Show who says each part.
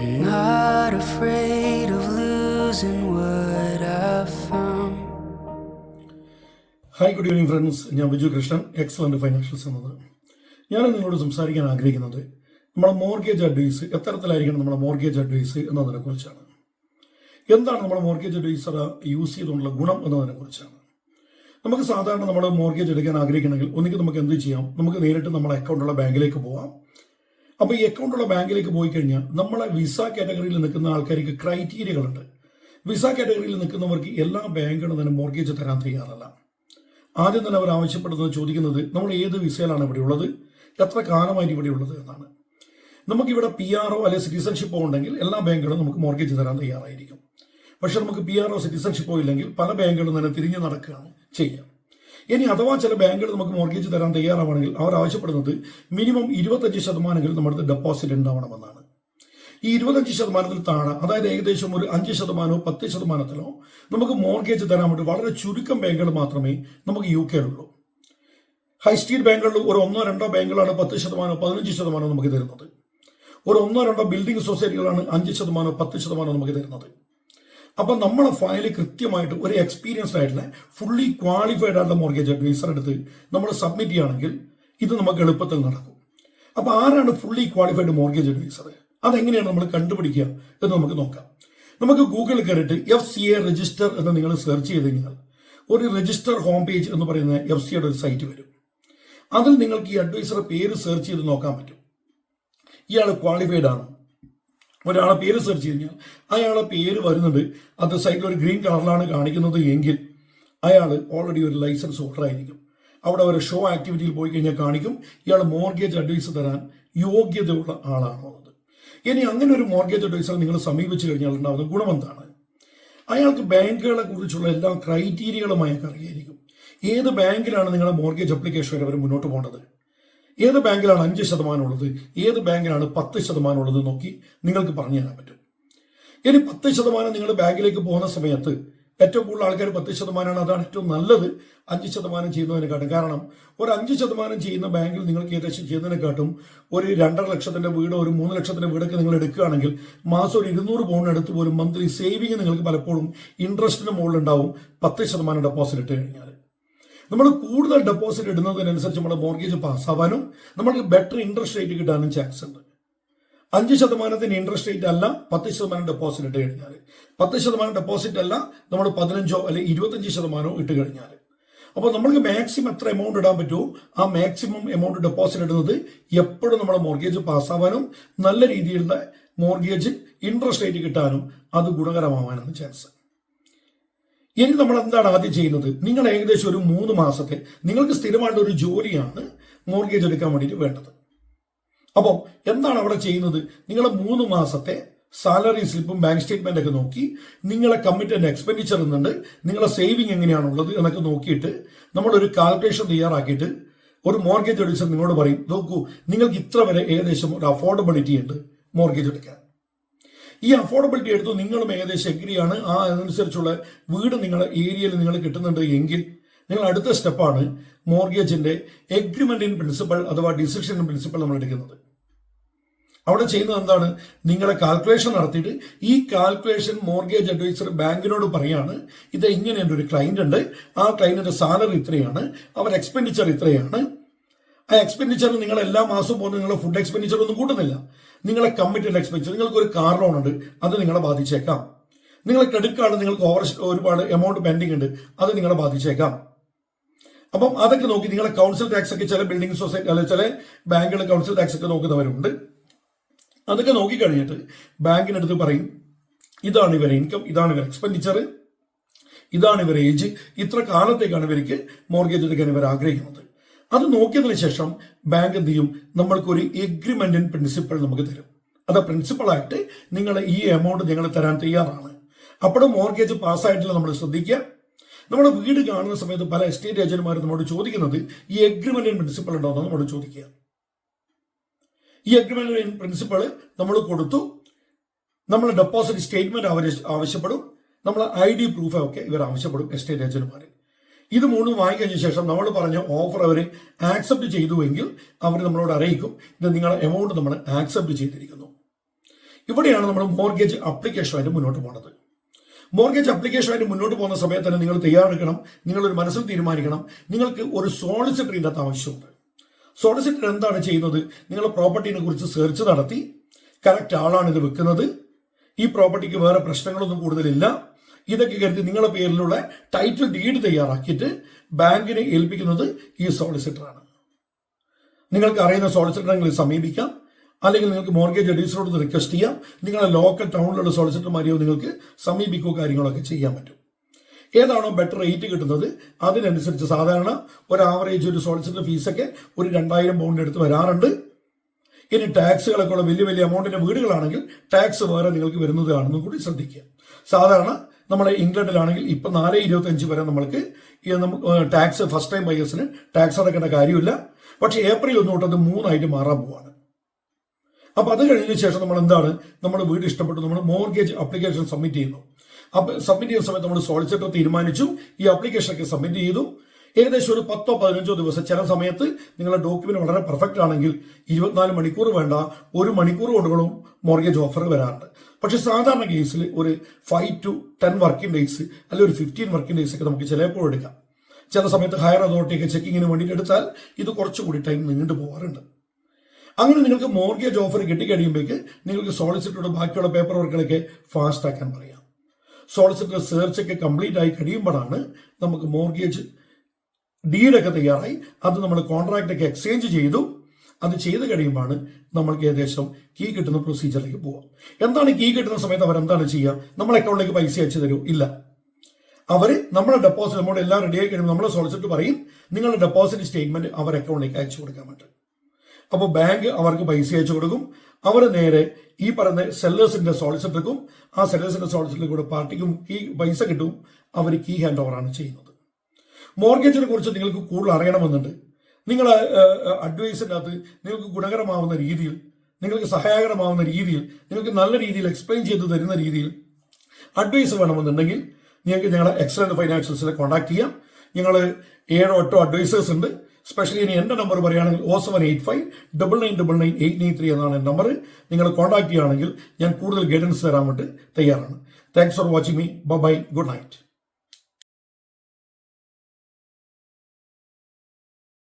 Speaker 1: Not afraid of losing what I found.
Speaker 2: Hi good evening friends ഞാൻ Biju Krishnan excellent financials എന്നത്. ഞാൻ നിങ്ങളോട് സംസാരിക്കാൻ ആഗ്രഹിക്കുന്നത് നമ്മുടെ മോർഗേജ് അഡ്വൈസ് എത്തരത്തിലായിരിക്കണം നമ്മുടെ മോർഗേജ് അഡ്വൈസ് എന്നതിനെ കുറിച്ചാണ് എന്താണ് നമ്മുടെ മോർഗേജ് അഡ്വൈസർ യൂസ് ചെയ്തുകൊണ്ടുള്ള ഗുണം എന്നതിനെ കുറിച്ചാണ് നമുക്ക് സാധാരണ നമ്മൾ മോർഗേജ് എടുക്കാൻ ആഗ്രഹിക്കണമെങ്കിൽ ഒന്നുകിൽ നമുക്ക് എന്ത് ചെയ്യാം? നമുക്ക് നേരിട്ട് നമ്മുടെ അക്കൗണ്ടുള്ള ബാങ്കിലേക്ക് പോവാം. അപ്പോൾ ഈ അക്കൗണ്ടുള്ള ബാങ്കിലേക്ക് പോയി കഴിഞ്ഞാൽ നമ്മളെ വിസ കാറ്റഗറിയിൽ നിൽക്കുന്ന ആൾക്കാർക്ക് ക്രൈറ്റീരിയകളുണ്ട് വിസ കാറ്റഗറിയിൽ നിൽക്കുന്നവർക്ക് എല്ലാ ബാങ്കുകളും തന്നെ മോർഗേജ് തരാൻ തയ്യാറല്ല. ആദ്യം തന്നെ അവർ ആവശ്യപ്പെടുന്നത് ചോദിക്കുന്നത് നമ്മൾ ഏത് വിസയിലാണ് ഇവിടെ ഉള്ളത്? എത്ര കാലമായിട്ട് ഇവിടെ ഉള്ളത് എന്നാണ്. നമുക്കിവിടെ പി ആർ ഒ അല്ലെങ്കിൽ സിറ്റിസൺഷിപ്പോ ഉണ്ടെങ്കിൽ എല്ലാ ബാങ്കുകളും നമുക്ക് മോർഗേജ് തരാൻ തയ്യാറായിരിക്കും. പക്ഷെ നമുക്ക് പി ആർ ഒ സിറ്റിസൺഷിപ്പോ ഇല്ലെങ്കിൽ പല ബാങ്കുകളും തന്നെ തിരിഞ്ഞു നടക്കുകയാണ് ചെയ്യുക ഇനി അഥവാ ചില ബാങ്കുകൾ നമുക്ക് മോർഗേജ് തരാൻ തയ്യാറാവണമെങ്കിൽ അവർ ആവശ്യപ്പെടുന്നത് മിനിമം ഇരുപത്തഞ്ച് ശതമാനമെങ്കിലും നമ്മുടെ ഡെപ്പോസിറ്റ് ഉണ്ടാവണമെന്നാണ്. ഈ ഇരുപത്തഞ്ച് ശതമാനത്തിൽ താഴെ അതായത് ഏകദേശം ഒരു അഞ്ച് ശതമാനമോ പത്ത് ശതമാനത്തിലോ നമുക്ക് മോർഗേജ് തരാൻ വേണ്ടി വളരെ ചുരുക്കം ബാങ്കുകൾ മാത്രമേ നമുക്ക് യു കെയിലുള്ളൂ ഹൈ സ്ട്രീറ്റ് ബാങ്കുകളിൽ ഒരു ഒന്നോ രണ്ടോ ബാങ്കുകളാണ് പത്ത് ശതമാനമോ പതിനഞ്ച് ശതമാനമോ നമുക്ക് തരുന്നത്. ഒരു ഒന്നോ രണ്ടോ ബിൽഡിംഗ് സൊസൈറ്റികളാണ് അഞ്ച് ശതമാനമോ പത്ത് ശതമാനമോ നമുക്ക് തരുന്നത്. അപ്പം നമ്മളെ ഫയൽ കൃത്യമായിട്ട് ഒരു എക്സ്പീരിയൻസ്ഡ് ആയിട്ടുള്ള ഫുള്ളി ക്വാളിഫൈഡ് ആയിട്ടുള്ള മോർഗേജ് അഡ്വൈസർ എടുത്ത് നമ്മൾ സബ്മിറ്റ് ചെയ്യുകയാണെങ്കിൽ ഇത് നമുക്ക് എളുപ്പത്തിൽ നടക്കും. അപ്പോൾ ആരാണ് ഫുള്ളി ക്വാളിഫൈഡ് മോർഗേജ് അഡ്വൈസർ അതെങ്ങനെയാണ് നമ്മൾ കണ്ടുപിടിക്കുക എന്ന് നമുക്ക് നോക്കാം. നമുക്ക് ഗൂഗിളിൽ കയറിയിട്ട് എഫ് സി എ രജിസ്റ്റർ എന്ന് നിങ്ങൾ സെർച്ച് ചെയ്ത് കഴിഞ്ഞാൽ ഒരു രജിസ്റ്റർ ഹോം പേജ് എന്ന് പറയുന്ന എഫ് സിയുടെ ഒരു സൈറ്റ് വരും. അതിൽ നിങ്ങൾക്ക് ഈ അഡ്വൈസറുടെ പേര് സെർച്ച് ചെയ്ത് നോക്കാൻ പറ്റും. ഇയാൾ ക്വാളിഫൈഡ് ആണ്. ഒരാളെ പേര് സെർച്ച് കഴിഞ്ഞാൽ അയാളെ പേര് വരുന്നുണ്ട്. അത് സൈഡിൽ ഒരു ഗ്രീൻ കളറിലാണ് കാണിക്കുന്നത് എങ്കിൽ അയാൾ ഓൾറെഡി ഒരു ലൈസൻസ് ഹോൾഡർ ആയിരിക്കും. അവിടെ ഒരു ഷോ ആക്ടിവിറ്റിയിൽ പോയി കഴിഞ്ഞാൽ കാണിക്കും. ഇയാൾ മോർഗേജ് അഡ്വൈസ് തരാൻ യോഗ്യതയുള്ള ആളാണോ എന്നത് ഇനി അങ്ങനെ ഒരു മോർഗേജ് അഡ്വൈസറെ നിങ്ങൾ സമീപിച്ചു കഴിഞ്ഞാൽ ഉണ്ടാകുന്ന ഗുണമെന്താണ് അയാൾക്ക് ബാങ്കുകളെ കുറിച്ചുള്ള എല്ലാ ക്രൈറ്റീരിയകളും അയാൾക്ക് അറിയായിരിക്കും. ഏത് ബാങ്കിലാണ് നിങ്ങളുടെ മോർഗേജ് അപ്ലിക്കേഷൻ വരെ അവർ മുന്നോട്ട് പോകേണ്ടത്? ഏത് ബാങ്കിലാണ് അഞ്ച് ശതമാനം ഉള്ളത്? ഏത് ബാങ്കിലാണ് പത്ത് ശതമാനം ഉള്ളത് നോക്കി നിങ്ങൾക്ക് പറഞ്ഞു തരാൻ പറ്റും. ഇനി പത്ത് ശതമാനം നിങ്ങൾ ബാങ്കിലേക്ക് പോകുന്ന സമയത്ത് ഏറ്റവും കൂടുതൽ ആൾക്കാർ പത്ത് ശതമാനമാണ് അതാണ് ഏറ്റവും നല്ലത്. അഞ്ച് ശതമാനം ചെയ്യുന്നതിനെക്കാട്ടും. കാരണം ഒരു അഞ്ച് ശതമാനം ചെയ്യുന്ന ബാങ്കിൽ നിങ്ങൾക്ക് ഏകദേശം ചെയ്യുന്നതിനെക്കാട്ടും ഒരു രണ്ടര ലക്ഷത്തിന്റെ വീട് ഒരു മൂന്ന് ലക്ഷത്തിന്റെ വീടൊക്കെ നിങ്ങൾ എടുക്കുകയാണെങ്കിൽ മാസം ഒരു ഇരുന്നൂറ് പൗണ്ട് എടുത്ത് പോലും മന്ത്ലി സേവിങ് നിങ്ങൾക്ക് പലപ്പോഴും ഇൻട്രസ്റ്റിന് മുകളിലുണ്ടാവും പത്ത് ശതമാനം ഡെപ്പോസിറ്റ് ഇട്ട് കഴിഞ്ഞാൽ നമ്മൾ കൂടുതൽ ഡെപ്പോസിറ്റ് ഇടുന്നതിനനുസരിച്ച് നമ്മുടെ മോർഗേജ് പാസ്സാവാനും നമുക്ക് ബെറ്റർ ഇൻട്രസ്റ്റ് റേറ്റ് കിട്ടാനും ചാൻസ് ഉണ്ട്. അഞ്ച് ശതമാനത്തിന് ഇൻട്രസ്റ്റ് റേറ്റ് അല്ല പത്ത് ശതമാനം ഡെപ്പോസിറ്റ് ഇട്ട് കഴിഞ്ഞാൽ പത്ത് ശതമാനം ഡെപ്പോസിറ്റ് അല്ല നമ്മൾ പതിനഞ്ചോ അല്ലെങ്കിൽ ഇരുപത്തഞ്ച് ശതമാനമോ ഇട്ട് കഴിഞ്ഞാൽ അപ്പോൾ നമ്മൾക്ക് മാക്സിമം എത്ര എമൗണ്ട് ഇടാൻ പറ്റുമോ ആ മാക്സിമം എമൗണ്ട് ഡെപ്പോസിറ്റ് ഇടുന്നത് എപ്പോഴും നമ്മുടെ മോർഗേജ് പാസ്സാവാനും നല്ല രീതിയിലുള്ള മോർഗേജ് ഇൻട്രസ്റ്റ് റേറ്റ് കിട്ടാനും അത് ഗുണകരമാവാനാണ് ചാൻസ് ഇനി നമ്മൾ എന്താണ് ആദ്യം ചെയ്യുന്നത്? നിങ്ങൾ ഏകദേശം ഒരു മൂന്ന് മാസത്തെ നിങ്ങൾക്ക് സ്ഥിരമായിട്ട് ഒരു ജോലിയാണ് മോർഗേജ് എടുക്കാൻ വേണ്ടിയിട്ട് വേണ്ടത്. അപ്പം എന്താണ് അവിടെ ചെയ്യുന്നത്? നിങ്ങൾ മൂന്ന് മാസത്തെ സാലറി സ്ലിപ്പും ബാങ്ക് സ്റ്റേറ്റ്മെന്റ് ഒക്കെ നോക്കി നിങ്ങളെ കമ്മിറ്റഡ് എക്സ്പെൻഡിച്ചർ എന്നുണ്ട് നിങ്ങളെ സേവിങ് എങ്ങനെയാണുള്ളത് എന്നൊക്കെ നോക്കിയിട്ട് നമ്മളൊരു കാൽക്കുലേഷൻ തയ്യാറാക്കിയിട്ട് ഒരു മോർഗേജ് അഡ്വൈസർ നിങ്ങളോട് പറയും നോക്കൂ നിങ്ങൾക്ക് ഇത്ര വരെ ഏകദേശം ഒരു അഫോർഡബിലിറ്റി ഉണ്ട് മോർഗേജ് എടുക്കാൻ. ഈ അഫോർഡബിലിറ്റി എടുത്തു നിങ്ങളും ഏകദേശം എഗ്രിയാണ് ആ അതനുസരിച്ചുള്ള വീട് നിങ്ങളുടെ ഏരിയയിൽ നിങ്ങൾ കിട്ടുന്നുണ്ട് എങ്കിൽ നിങ്ങൾ അടുത്ത സ്റ്റെപ്പാണ് മോർഗേജിന്റെ എഗ്രിമെന്റ് ഇൻ പ്രിൻസിപ്പൾ അഥവാ ഡിസിഷൻ ഇൻ പ്രിൻസിപ്പൾ നമ്മൾ എടുക്കുന്നത്. അവിടെ ചെയ്യുന്നത് എന്താണ്? നിങ്ങളെ കാൽക്കുലേഷൻ നടത്തിയിട്ട് ഈ കാൽക്കുലേഷൻ മോർഗേജ് അഡ്വൈസർ ബാങ്കിനോട് പറയാണ് ഇത് ഇങ്ങനെ ഒരു ക്ലയന്റ് ഉണ്ട്. ആ ക്ലയന്റിന്റെ സാലറി ഇത്രയാണ്. അവർ എക്സ്പെൻഡിച്ചർ ഇത്രയാണ്. ആ എക്സ്പെൻഡിച്ചർ നിങ്ങൾ എല്ലാ മാസവും പോകുന്ന നിങ്ങളുടെ ഫുഡ് എക്സ്പെൻഡിച്ചർ ഒന്നും കൂട്ടുന്നില്ല. നിങ്ങളെ കമ്മിറ്റഡ് എക്സ്പെൻസ് നിങ്ങൾക്ക് ഒരു കാർ ലോൺ ഉണ്ട് അത് നിങ്ങളെ ബാധിച്ചേക്കാം. നിങ്ങളെ ക്രെഡിറ്റ് കാർഡ് നിങ്ങൾക്ക് ഓവർ ഒരുപാട് എമൗണ്ട് പെൻഡിങ് ഉണ്ട് അത് നിങ്ങളെ ബാധിച്ചേക്കാം. അപ്പം അതൊക്കെ നോക്കി നിങ്ങളെ കൗൺസിൽ ടാക്സ് ഒക്കെ ചില ബിൽഡിംഗ് സൊസൈറ്റി അല്ലെ ചില ബാങ്കുകൾ കൗൺസിൽ ടാക്സ് ഒക്കെ നോക്കുന്നവരുണ്ട്. അതൊക്കെ നോക്കി കഴിഞ്ഞിട്ട് ബാങ്കിനടുത്ത് പറയും ഇതാണ് ഇവരെ ഇൻകം ഇതാണ് ഇവർ എക്സ്പെൻഡിച്ചർ ഇതാണ് ഇവരെ ഏജ് ഇത്ര കാലത്തേക്കാണ് ഇവർക്ക് മോർഗേജ് എടുക്കാൻ ഇവർ ആഗ്രഹിക്കുന്നത് അത് നോക്കിയതിനു ശേഷം ബാങ്ക് എന്ത് ചെയ്യും? നമ്മൾക്കൊരു എഗ്രിമെന്റ് ഇൻ പ്രിൻസിപ്പൾ നമുക്ക് തരും. അത് പ്രിൻസിപ്പളായിട്ട് നിങ്ങൾ ഈ എമൗണ്ട് ഞങ്ങൾ തരാൻ തയ്യാറാണ്. അപ്പോഴും മോർഗേജ് പാസ്സായിട്ടില്ല നമ്മൾ ശ്രദ്ധിക്കുക. നമ്മൾ വീട് കാണുന്ന സമയത്ത് പല എസ്റ്റേറ്റ് ഏജന്റുമാർ നമ്മോട് ചോദിക്കുന്നത് ഈ എഗ്രിമെന്റ് ഇൻ പ്രിൻസിപ്പൾ ഉണ്ടോ? എന്ന് നമ്മോട് ചോദിക്കുക. ഈ അഗ്രിമെന്റ് ഇൻ പ്രിൻസിപ്പൾ നമ്മൾ കൊടുത്തു. നമ്മൾ ഡെപ്പോസിറ്റ് സ്റ്റേറ്റ്മെന്റ് ആവശ്യപ്പെടും. നമ്മൾ ഐ ഡി പ്രൂഫ് ഒക്കെ ഇവർ ആവശ്യപ്പെടും എസ്റ്റേറ്റ് ഏജന്റുമാർ ഇത് മൂന്നും വാങ്ങിക്കഴിഞ്ഞ ശേഷം നമ്മൾ പറഞ്ഞ ഓഫർ അവർ ആക്സെപ്റ്റ് ചെയ്തുവെങ്കിൽ അവർ നമ്മളോട് അറിയിക്കും ഇത് നിങ്ങളുടെ എമൗണ്ട് നമ്മൾ ആക്സെപ്റ്റ് ചെയ്തിരിക്കുന്നു. ഇവിടെയാണ് നമ്മൾ മോർഗേജ് അപ്ലിക്കേഷനായിട്ട് മുന്നോട്ട് പോകുന്നത് മോർഗേജ് അപ്ലിക്കേഷനായിട്ട് മുന്നോട്ട് പോകുന്ന സമയത്ത് തന്നെ നിങ്ങൾ തയ്യാറെടുക്കണം നിങ്ങളൊരു മനസ്സിൽ തീരുമാനിക്കണം നിങ്ങൾക്ക് ഒരു സോളിസിറ്റർ ഇതിനകത്ത് ആവശ്യമുണ്ട്. സോളിസിറ്റർ എന്താണ് ചെയ്യുന്നത്? നിങ്ങൾ പ്രോപ്പർട്ടിനെ കുറിച്ച് സെർച്ച് നടത്തി കറക്റ്റ് ആളാണ് ഇത് വെക്കുന്നത്. ഈ പ്രോപ്പർട്ടിക്ക് വേറെ പ്രശ്നങ്ങളൊന്നും കൂടുതലില്ല. ഇതൊക്കെ കരുതി നിങ്ങളുടെ പേരിലുള്ള ടൈറ്റിൽ ഡീഡ് തയ്യാറാക്കിയിട്ട് ബാങ്കിനെ ഏൽപ്പിക്കുന്നത് ഈ സോളിസിറ്ററാണ് നിങ്ങൾക്ക് അറിയുന്ന സോളിസിറ്ററെ സമീപിക്കാം. അല്ലെങ്കിൽ നിങ്ങൾക്ക് മോർഗേജ് അഡീസറോട് റിക്വസ്റ്റ് ചെയ്യാം. നിങ്ങളുടെ ലോക്കൽ ടൗണിലുള്ള സോളിസിറ്റർമാരെയോ നിങ്ങൾക്ക് സമീപിക്കുകയോ കാര്യങ്ങളൊക്കെ ചെയ്യാൻ പറ്റും. ഏതാണോ ബെറ്റർ റേറ്റ് കിട്ടുന്നത്? അതിനനുസരിച്ച് സാധാരണ ഒരു ആവറേജ് ഒരു സോളിസിറ്റർ ഫീസൊക്കെ ഒരു രണ്ടായിരം പൗണ്ട് എടുത്ത് വരാറുണ്ട്. ഇനി ടാക്സുകളൊക്കെ ഉള്ള വലിയ വലിയ എമൗണ്ടിന്റെ വീടുകളാണെങ്കിൽ ടാക്സ് വേറെ നിങ്ങൾക്ക് വരുന്നതാണെന്നും കൂടി ശ്രദ്ധിക്കുക. സാധാരണ നമ്മുടെ ഇംഗ്ലണ്ടിലാണെങ്കിൽ ഇപ്പൊ നാല് ഇരുപത്തഞ്ച് വരെ നമ്മൾക്ക് നമുക്ക് ടാക്സ് ഫസ്റ്റ് ടൈം ബയേഴ്സിന് ടാക്സ് അടക്കേണ്ട കാര്യമില്ല. പക്ഷേ ഏപ്രിൽ ഒന്ന് അത് മൂന്നായിട്ട് മാറാൻ പോവാണ്. അപ്പൊ അത് കഴിഞ്ഞ ശേഷം നമ്മൾ എന്താണ്? നമ്മുടെ വീട് ഇഷ്ടപ്പെട്ടു. നമ്മൾ മോർഗേജ് അപ്ലിക്കേഷൻ സബ്മിറ്റ് ചെയ്യുന്നു. അപ്പൊ സബ്മിറ്റ് ചെയ്യുന്ന സമയത്ത് നമ്മൾ സോളിസിറ്റർ തീരുമാനിച്ചു. ഈ അപ്ലിക്കേഷനൊക്കെ സബ്മിറ്റ് ചെയ്തു. ഏകദേശം ഒരു പത്തോ പതിനഞ്ചോ ദിവസം ചില സമയത്ത് നിങ്ങളുടെ ഡോക്യുമെന്റ് വളരെ പെർഫെക്റ്റ് ആണെങ്കിൽ ഇരുപത്തിനാല് മണിക്കൂർ വേണ്ട ഒരു മണിക്കൂർ കൊണ്ടുകളും മോർഗേജ് ഓഫർ വരാറുണ്ട്. പക്ഷെ സാധാരണ കേസിൽ ഒരു five to ten working days അല്ലെങ്കിൽ ഒരു ഫിഫ്റ്റീൻ വർക്കിംഗ് ഡേയ്സ് ഒക്കെ നമുക്ക് ചിലപ്പോൾ എടുക്കാം. ചില സമയത്ത് ഹയർ അതോറിറ്റി ഒക്കെ ചെക്കിങ്ങിന് വേണ്ടിയിട്ട് എടുത്താൽ ഇത് കുറച്ചുകൂടി ടൈം നീണ്ടു പോകാറുണ്ട് അങ്ങനെ നിങ്ങൾക്ക് മോർഗേജ് ഓഫർ കിട്ടിക്കഴിയുമ്പോഴേക്ക് നിങ്ങൾക്ക് സോളിസിറ്ററുടെ ബാക്കിയുള്ള പേപ്പർ വർക്കുകളൊക്കെ ഫാസ്റ്റ് ആക്കാൻ പറയാം. സോളിസിറ്റർ സെർച്ച് ഒക്കെ കംപ്ലീറ്റ് ആയി കഴിയുമ്പോഴാണ് നമുക്ക് മോർഗേജ് ഡീഡൊക്കെ തയ്യാറായി. അത് നമ്മൾ കോൺട്രാക്റ്റൊക്കെ എക്സ്ചേഞ്ച് ചെയ്തു. അത് ചെയ്ത് കഴിയുമ്പോൾ നമ്മൾക്ക് ഏകദേശം കീ കിട്ടുന്ന പ്രൊസീജിയറിലേക്ക് പോവാം എന്താണ് കീ കിട്ടുന്ന സമയത്ത് അവർ എന്താണ് ചെയ്യുക? നമ്മളെ അക്കൗണ്ടിലേക്ക് പൈസ അയച്ചു തരൂ ഇല്ല. അവർ നമ്മുടെ ഡെപ്പോസിറ്റ് എമൗണ്ട് എല്ലാം റെഡി ആയി കഴിയുമ്പോൾ നമ്മളെ സോളിസിറ്റ് പറയും നിങ്ങളുടെ ഡെപ്പോസിറ്റ് സ്റ്റേറ്റ്മെന്റ് അവർ അക്കൗണ്ടിലേക്ക് അയച്ചു കൊടുക്കാൻ പറ്റും അപ്പോൾ ബാങ്ക് അവർക്ക് പൈസ അയച്ചു കൊടുക്കും. അവർ നേരെ ഈ പറയുന്ന സെല്ലേഴ്സിന്റെ സോളിസിറ്റർക്കും ആ സെല്ലേഴ്സിന്റെ സോളിസിറ്ററിൽ കൂടെ പാർട്ടിക്കും ഈ പൈസ കിട്ടും. അവർ കീ ഹാൻഡ് ഓവറാണ് ചെയ്യുന്നത്. മോർഗേജിനെ കുറിച്ച് നിങ്ങൾക്ക് കൂടുതൽ അറിയണമെന്നുണ്ട്. നിങ്ങൾ അഡ്വൈസിന്റെ അകത്ത് നിങ്ങൾക്ക് ഗുണകരമാവുന്ന രീതിയിൽ നിങ്ങൾക്ക് സഹായകരമാവുന്ന രീതിയിൽ നിങ്ങൾക്ക് നല്ല രീതിയിൽ എക്സ്പ്ലെയിൻ ചെയ്തു തരുന്ന രീതിയിൽ അഡ്വൈസ് വേണമെന്നുണ്ടെങ്കിൽ നിങ്ങൾക്ക് ഞങ്ങളെ എക്സലന്റ് ഫൈനാൻഷ്യൽസിനെ കോൺടാക്ട് ചെയ്യാം. ഞങ്ങൾ ഏഴോ എട്ടോ അഡ്വൈസേഴ്സ് ഉണ്ട്. സ്പെഷ്യലി ഇനി എന്റെ നമ്പർ പറയുകയാണെങ്കിൽ O seven eight five double nine double nine eight nine three എന്നാണ് എന്റെ നമ്പർ നിങ്ങൾ കോൺടാക്ട് ചെയ്യുകയാണെങ്കിൽ ഞാൻ കൂടുതൽ ഗൈഡൻസ് തരാൻ വേണ്ടി തയ്യാറാണ്. Thanks for watching me bye good night